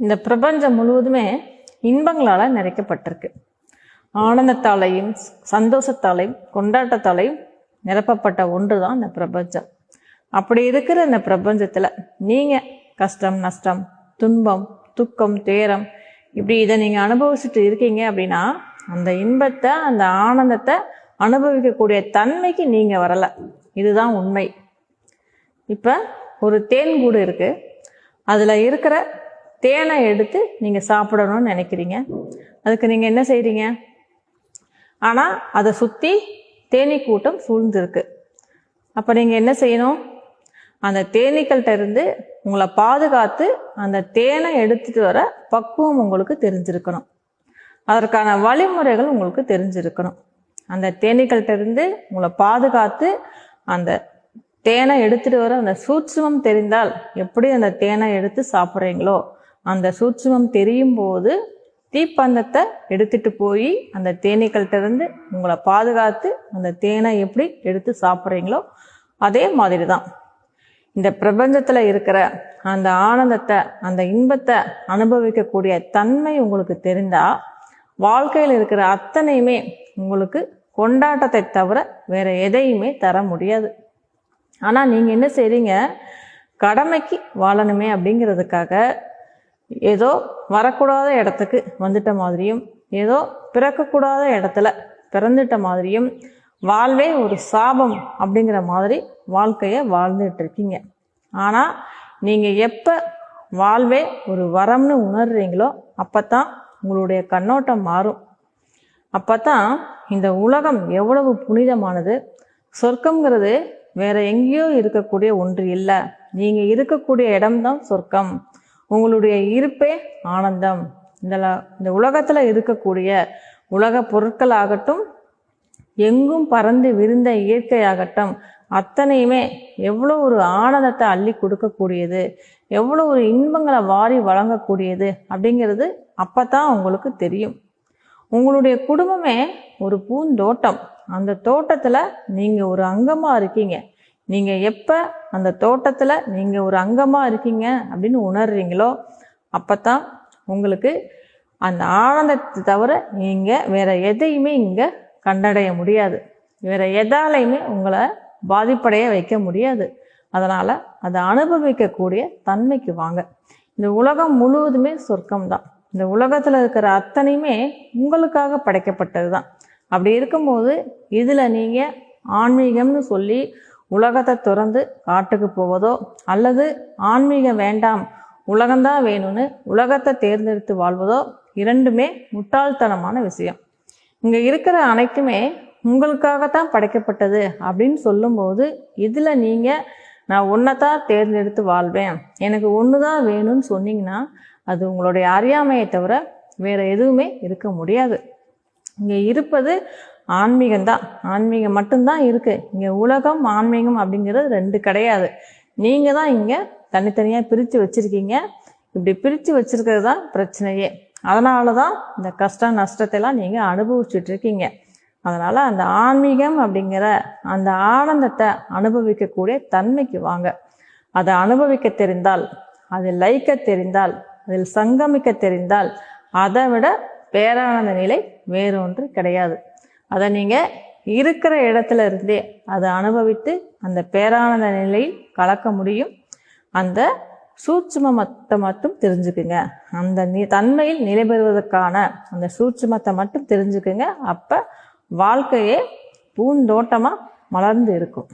இந்த பிரபஞ்சம் முழுவதுமே இன்பங்களால் நிறைக்கப்பட்டிருக்கு. ஆனந்தத்தாலையும் சந்தோஷத்தாலையும் கொண்டாட்டத்தாலையும் நிரப்பப்பட்ட ஒன்று தான் இந்த பிரபஞ்சம். அப்படி இருக்கிற இந்த பிரபஞ்சத்தில் நீங்கள் கஷ்டம் நஷ்டம் துன்பம் துக்கம் துயரம் இப்படி இதை நீங்கள் அனுபவிச்சுட்டு இருக்கீங்க அப்படின்னா அந்த இன்பத்தை அந்த ஆனந்தத்தை அனுபவிக்கக்கூடிய தன்மைக்கு நீங்கள் வரலை. இதுதான் உண்மை. இப்போ ஒரு தேன் கூடு இருக்குது அதில் இருக்கிற தேனை எடுத்து நீங்கள் சாப்பிடணும்னு நினைக்கிறீங்க. அதுக்கு நீங்கள் என்ன செய்கிறீங்க ஆனால் அதை சுற்றி தேனீ கூட்டம் சூழ்ந்திருக்கு. அப்போ நீங்கள் என்ன செய்யணும்? அந்த தேனீக்கள்கிட்ட இருந்து உங்களை பாதுகாத்து அந்த தேனை எடுத்துட்டு வர பக்குவம் உங்களுக்கு தெரிஞ்சிருக்கணும். அதற்கான வழிமுறைகள் உங்களுக்கு தெரிஞ்சிருக்கணும். அந்த தேனீக்கள்கிட்ட இருந்து உங்களை பாதுகாத்து அந்த தேனை எடுத்துட்டு வர அந்த சூட்சமம் தெரிந்தால் எப்படி அந்த தேனை எடுத்து சாப்பிட்றீங்களோ அந்த சூட்சுமம் தெரியும் போது தீப்பந்தத்தை எடுத்துட்டு போய் அந்த தேனீக்கள்கிட்ட இருந்து உங்களை பாதுகாத்து அந்த தேனை எப்படி எடுத்து சாப்பிட்றீங்களோ அதே மாதிரி தான் இந்த பிரபஞ்சத்தில் இருக்கிற அந்த ஆனந்தத்தை அந்த இன்பத்தை அனுபவிக்கக்கூடிய தன்மை உங்களுக்கு தெரிந்தா வாழ்க்கையில் இருக்கிற அத்தனையுமே உங்களுக்கு கொண்டாட்டத்தை தவிர வேற எதையுமே தர முடியாது. ஆனால் நீங்கள் என்ன செய்றீங்க? கடமைக்கு வாழணுமே அப்படிங்கிறதுக்காக ஏதோ வரக்கூடாத இடத்துக்கு வந்துட்ட மாதிரியும் ஏதோ பிறக்கக்கூடாத இடத்துல பிறந்துட்ட மாதிரியும் வாழ்வே ஒரு சாபம் அப்படிங்கிற மாதிரி வாழ்க்கையை வாழ்ந்துட்டு இருக்கீங்க. ஆனால் நீங்கள் எப்போ வாழ்வே ஒரு வரம்னு உணர்றீங்களோ அப்போ தான் உங்களுடைய கண்ணோட்டம் மாறும். அப்போ தான் இந்த உலகம் எவ்வளவு புனிதமானது. சொர்க்கம்ங்கிறது வேற எங்கேயோ இருக்கக்கூடிய ஒன்று இல்லை. நீங்கள் இருக்கக்கூடிய இடம்தான் சொர்க்கம். உங்களுடைய இருப்பே ஆனந்தம். இந்த இந்த உலகத்தில் இருக்கக்கூடிய உலக பொருட்களாகட்டும் எங்கும் பறந்து விரிந்த இயற்கையாகட்டும் அத்தனையுமே எவ்வளோ ஒரு ஆனந்தத்தை அள்ளி கொடுக்கக்கூடியது எவ்வளோ ஒரு இன்பங்களை வாரி வழங்கக்கூடியது அப்படிங்கிறது அப்போ தான் உங்களுக்கு தெரியும். உங்களுடைய குடும்பமே ஒரு பூந்தோட்டம். அந்த தோட்டத்தில் நீங்கள் ஒரு அங்கமாக இருக்கீங்க. நீங்கள் எப்போ அந்த தோட்டத்தில் நீங்கள் ஒரு அங்கமாக இருக்கீங்க அப்படின்னு உணர்றீங்களோ அப்போ தான் உங்களுக்கு அந்த ஆனந்தத்தை தவிர நீங்கள் வேறு எதையுமே இங்கே கண்டடைய முடியாது. வேறு எதாலையுமே உங்களை பாதிப்படைய வைக்க முடியாது. அதனால் அதை அனுபவிக்கக்கூடிய தன்மைக்கு வாங்க. இந்த உலகம் முழுவதுமே சொர்க்கம்தான். இந்த உலகத்தில் இருக்கிற அத்தனையுமே உங்களுக்காக படைக்கப்பட்டது தான் அப்படி இருக்கும்போது இதில் நீங்கள் ஆன்மீகம்னு சொல்லி உலகத்தை துறந்து காட்டுக்கு போவதோ அல்லது ஆன்மீகம் வேண்டாம் உலகம்தான் வேணும்னு உலகத்தை தேர்ந்தெடுத்து வாழ்வதோ இரண்டுமே முட்டாள்தனமான விஷயம். இங்கே இருக்கிற அனைத்துமே உங்களுக்காகத்தான் படைக்கப்பட்டது அப்படின்னு சொல்லும்போது இதில் நீங்கள் நான் ஒன்றை தான் தேர்ந்தெடுத்து வாழ்வேன். எனக்கு ஒன்று தான் வேணும்னு சொன்னீங்கன்னா அது உங்களுடைய அறியாமையை தவிர வேறு எதுவுமே இருக்க முடியாது. இங்கே இருப்பது ஆன்மீகம்தான். ஆன்மீகம் மட்டும்தான் இருக்குது இங்கே உலகம் ஆன்மீகம் அப்படிங்கிறது ரெண்டு கிடையாது. நீங்கள் தான் இங்கே தனித்தனியாக பிரித்து வச்சுருக்கீங்க. இப்படி பிரித்து வச்சிருக்கிறது தான் பிரச்சனையே. அதனால தான் இந்த கஷ்ட நஷ்டத்தைலாம் நீங்கள் அனுபவிச்சுட்டு இருக்கீங்க. அதனால் அந்த ஆன்மீகம் அப்படிங்கிற அந்த ஆனந்தத்தை அனுபவிக்கக்கூடிய தன்மைக்கு வாங்க. அதை அனுபவிக்க தெரிந்தால் அதில் லைக்க தெரிந்தால் அதில் சங்கமிக்க தெரிந்தால் அதை விட பேரானந்த நிலை வேறொன்று கிடையாது. அதை நீங்கள் இருக்கிற இடத்துல இருந்தே அதை அனுபவித்து அந்த பேரானந்த நிலையில் கலக்க முடியும். அந்த சூட்சுமத்தை மட்டும் தெரிஞ்சுக்குங்க. அந்த நி தன்மையில் நிலை பெறுவதற்கான அந்த சூட்சுமத்தை மட்டும் தெரிஞ்சுக்குங்க. அப்போ வாழ்க்கையே பூந்தோட்டமாக மலர்ந்து இருக்கும்.